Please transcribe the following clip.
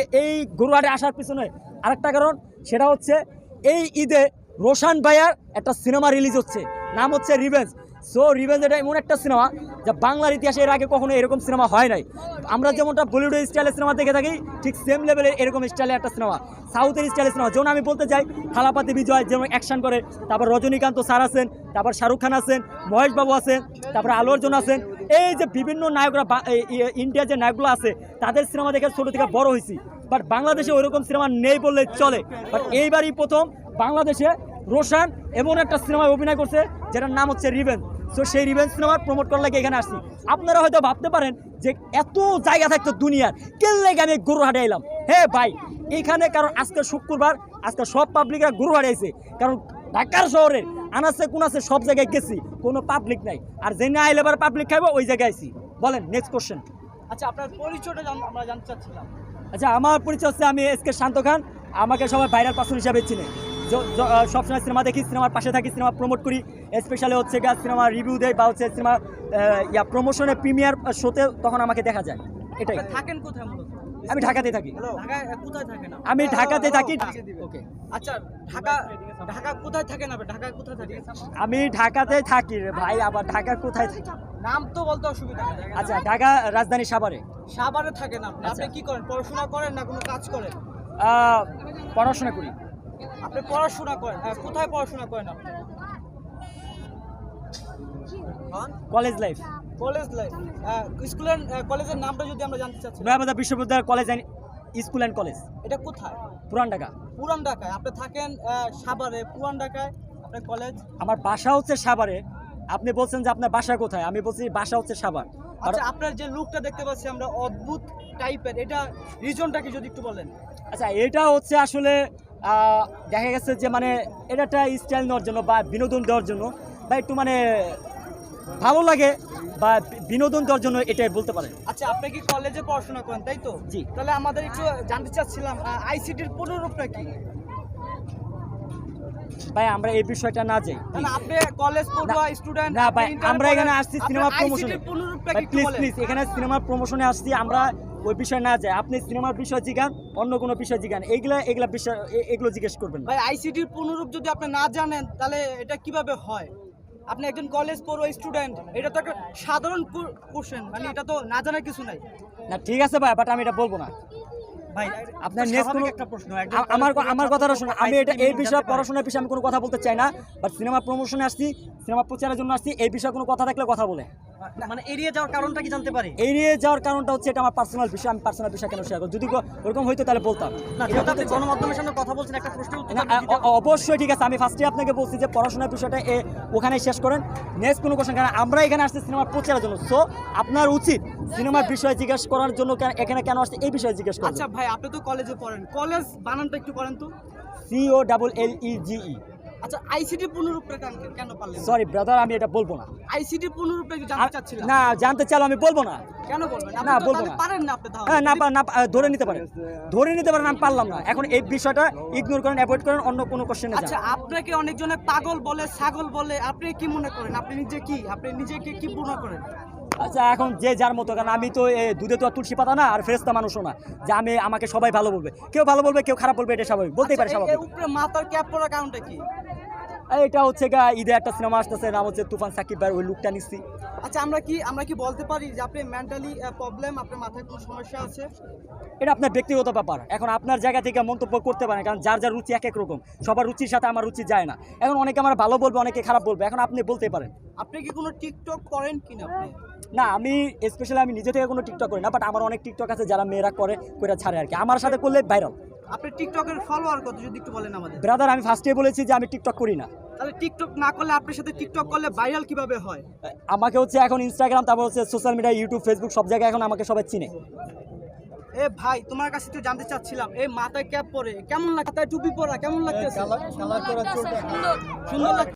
এ- এই গরুহাটে আসার পিছনে আরেকটা কারণ, সেটা হচ্ছে এই ঈদে রোশান ভাইয়ার একটা সিনেমা রিলিজ হচ্ছে। নাম হচ্ছে রিভেঞ্জ সো রিভেঞ্জ এটা এমন একটা সিনেমা যা বাংলার ইতিহাসে এর আগে কখনো এরকম সিনেমা হয় নাই। আমরা যেমনটা বলিউড স্টাইলের সিনেমা দেখে থাকি, ঠিক সেম লেভেলের এরকম স্টাইলের একটা সিনেমা। সাউথের স্টাইলের সিনেমা। যেমন আমি বলতে চাই থালাপাতি বিজয় যেমন অ্যাকশন করে, তারপর রজনীকান্ত স্যার আছেন, তারপর শাহরুখ খান আছেন মহেশ বাবু আছেন, তারপর আলু অর্জুন আছেন এই যে বিভিন্ন নায়করা ইন্ডিয়ার যে নায়কগুলো আছে, তাদের সিনেমা দেখে ছোটো থেকে বড় হয়েছি। বাট বাংলাদেশে ওইরকম সিনেমা নেই বললে চলে। বাট এইবারই প্রথম বাংলাদেশে রোশান এমন একটা সিনেমায় অভিনয় করছে, যেটার নাম হচ্ছে রিভেঞ্জ সো সেই রিভেঞ্জ সিনেমা প্রমোট করার লাগে এখানে আসছি। আপনারা হয়তো ভাবতে পারেন যে এত জায়গা থাকতো দুনিয়ার, কেন লেগে আমি গরু হাটে এলাম? হ্যাঁ ভাই এইখানে কারণ আজকে শুক্রবার, আজকে সব পাবলিকরা গরু হাটে আইছে কারণ ঢাকার শহরে আনাসে কোনাসে সব জায়গায় গেছি। কোনো পাবলিক নাই। আর যে না আইলে এবার পাবলিক খাইবো ওই জায়গায় আইছি। বলেন নেক্সট কোশ্চেন আচ্ছা আপনার পরিচয়টা জান- আমরা জানতে চাচ্ছিলাম। আচ্ছা আমার পরিচয় হচ্ছে আমি এস কে শান্ত খান। আমাকে সবাই ভাইরাল পার্সন হিসাবে চিনে। সবসময় সিনেমা দেখি সিনেমার পাশে থাকি সিনেমা প্রমোট করি। স্পেশালি হচ্ছে গা সিনেমা রিভিউ দেয় বা হচ্ছে সিনেমা ইয়া প্রমোশনে প্রিমিয়ার শোতে তখন আমাকে দেখা যায়। এটাই। থাকেন কোথায় মূলত? আমি ঢাকাতেই থাকি? আমি ঢাকাতে থাকি। আচ্ছা ঢাকা ঢাকা কোথায় থাকেন ঢাকা কোথায় থাকেন আমি ঢাকাতেই থাকি রে ভাই আবার ঢাকা কোথায় থাকি? নাম তো বলতে অসুবিধা আচ্ছা ঢাকা রাজধানী সাভারে। সাভারে থাকেন আপনি আপনি আচ্ছা। কি করেন? পড়াশোনা করেন না কোনো কাজ করেন? আহ, পড়াশোনা করি। আপনি পড়াশোনা করেন কোথায় পড়াশোনা করেন আপনি? College life. কলেজ লাইফ স্কুলের কলেজের নামটা যদি আমরা জানতে চাচ্ছি। নয়াবাজার বিশ্ববিদ্যালয় college and school and college. এটা কোথায়? পুরান ঢাকা। পুরান ঢাকায়। আপনি থাকেন সাভারে পুরান ঢাকায় আপনার কলেজ? আমার বাসা হচ্ছে সাভারে। আপনি বলছেন যে আপনার বাসা কোথায়? আমি বলছি বাসা হচ্ছে সাভার। আর আচ্ছা আপনার যে লুকটা দেখতে পাচ্ছি আমরা অদ্ভুত টাইপের এটা রিজনটা কি যদি একটু বলেন। আচ্ছা এটা হচ্ছে আসলে আহ, দেখা গেছে যে মানে এটা একটা স্টাইল নেওয়ার জন্য বা বিনোদন দেওয়ার জন্য বা একটু মানে ভালো লাগে। বা বিনোদন দেওয়ার জন্য এটাই বলতে পারেন। আচ্ছা আপনি কি কলেজে পড়াশোনা করেন তাই তো? জি। তাহলে আমাদের একটু জানতে চাচ্ছিলাম আইসিটির পুনরূপটা কি? ভাই আমরা এই বিষয়টা না যাই আপনি কলেজ পড়ুয়া স্টুডেন্ট না ভাই আমরা এখানে আসছি সিনেমা প্রমোশনে প্লিজ প্লিজ এখানে সিনেমার প্রমোশনে আসছি আমরা ওই বিষয় না যাই আপনি সিনেমার বিষয় জিগান অন্য কোনো বিষয় জিগান। এইগুলা এগুলা বিষয় এগুলো জিজ্ঞেস করবেন। ভাই আইসিটির পুনরূপ যদি আপনি না জানেন তাহলে এটা কীভাবে হয়? আপনি একজন কলেজ পড়ো স্টুডেন্ট এটা তো একটা সাধারণ কোশ্চেন মানে এটা তো না জানার কিছু নাই। না ঠিক আছে ভাই বাট আমি এটা বলব না। ভাই আপনার next কোনো- একটা প্রশ্ন আমার ক- আমার কথাটা শুনুন আমি এটা এই বিষয়ে পড়াশোনার বিষয়ে আমি কোনো কথা বলতে চাই না বাট সিনেমা প্রমোশনে আসছি সিনেমা প্রচারের জন্য আসছি এই বিষয়ে কোনো কথা থাকলে কথা বলে। মানে এড়িয়ে যাওয়ার কারণটা কি জানতে পারি? এই নিয়ে যাওয়ার কারণটা হচ্ছে এটা আমার পার্সোনাল বিষয় আমি পার্সোনাল বিষয় কেন শেয়ার করব? যদি ওরকম হইতো তাহলে বলতাম। না যেহেতু আপনি গণমাধ্যমের সামনে কথা বলছেন একটা প্রশ্ন না, অ- অ- অবশ্যই ঠিক আছে আমি ফার্স্টে আপনাকে বলছি যে পড়াশোনার বিষয়টা এ ওখানে শেষ করেন। নেক্সট কোনো কোশ্চেন কারণ আমরা এখানে আসছি সিনেমার প্রচারের জন্য। সো আপনার উচিত সিনেমার বিষয়ে জিজ্ঞেস করার জন্য কেন- এখানে কেন আসছে এই বিষয়ে জিজ্ঞেস আচ্ছা ভাই আপনি তো কলেজে পড়েন। কলেজ বানানটা একটু করেন তো। C O double L E G E আচ্ছা আইসিটি পুনরূপটা কেন- পারলেন? সরি ব্রাদার আমি এটা বলব না। আইসিটি পুনরূপটা জানতে চাচ্ছিলাম না জানতে চাইলে আমি বলব না। কেন বলবেন? না, বলব না। পারেন না আপনি হ্যাঁ না না ধরে নিতে পারেন। ধরে নিতে পারেন আমি পারলাম না। এখন এই বিষয়টা ইগনোর করেন অ্যাভয়েড করেন অন্য কোনো কোশ্চেনে আচ্ছা আপনাকে অনেকজনে পাগল বলে ছাগল বলে আপনি কি মনে করেন? আপনি নিজে কি? আপনি নিজেকে কি মনে করেন? আচ্ছা এখন যে যার মতো কারণ আমি তো দুধে তো আর তুলসী পাতা না আর ফেরেস্তা মানুষও না। যে আমি আমাকে সবাই ভালো বলবে। কেউ ভালো বলবে কেউ খারাপ বলবে এটা স্বাভাবিক। বলতেই পারে আচ্ছা, স্বাভাবিক। উপরে মাথার ক্যাপ পরার কারণটা কি? এটা হচ্ছে গা ঈদে একটা সিনেমা আসতেছে নাম হচ্ছে তুফান সাকিব ভাই ওই লুকটা নিচ্ছি। আচ্ছা আমরা কি আমরা কি বলতে পারি যে আপনি মেন্টালি প্রবলেম আপনার মাথায় কোনো সমস্যা আছে? এটা আপনার ব্যক্তিগত ব্যাপার। এখন আপনার জায়গা থেকে মন্তব্য করতে পারেন কারণ যার যার রুচি এক এক রকম। সবার রুচির সাথে আমার রুচি যায় না। এখন অনেকে আমার ভালো বলবে অনেকে খারাপ বলবে এখন আপনি বলতে পারেন। আপনি কি কোনো টিকটক করেন কিনা আপনি? না আমি স্পেশালি আমি নিজে থেকে কোনো টিকটক করি না বাট আমার অনেক টিকটক আছে যারা মেয়েরা করে করে ছাড়ে আর কি। আমার সাথে করলে ভাইরাল আপনি টিকটকের ফলোয়ার কত যদি একটু বলেন আমাদের? ব্রাদার আমি ফার্স্টে বলেছি যে আমি টিকটক করি না। তাহলে টিকটক না করলে আপনার সাথে টিকটক করলে ভাইরাল কীভাবে হয়? আমাকে হচ্ছে এখন ইনস্টাগ্রাম তারপর হচ্ছে সোশ্যাল মিডিয়া ইউটিউব ফেসবুক সব জায়গায় এখন আমাকে সবাই চিনে। এ ভাই তোমার কাছে তো জানতে চাচ্ছিলাম এই মাথায় ক্যাপ পরে কেমন লাগে মাথায় টুপি পরা কেমন লাগতেছে সুন্দর। লাগ-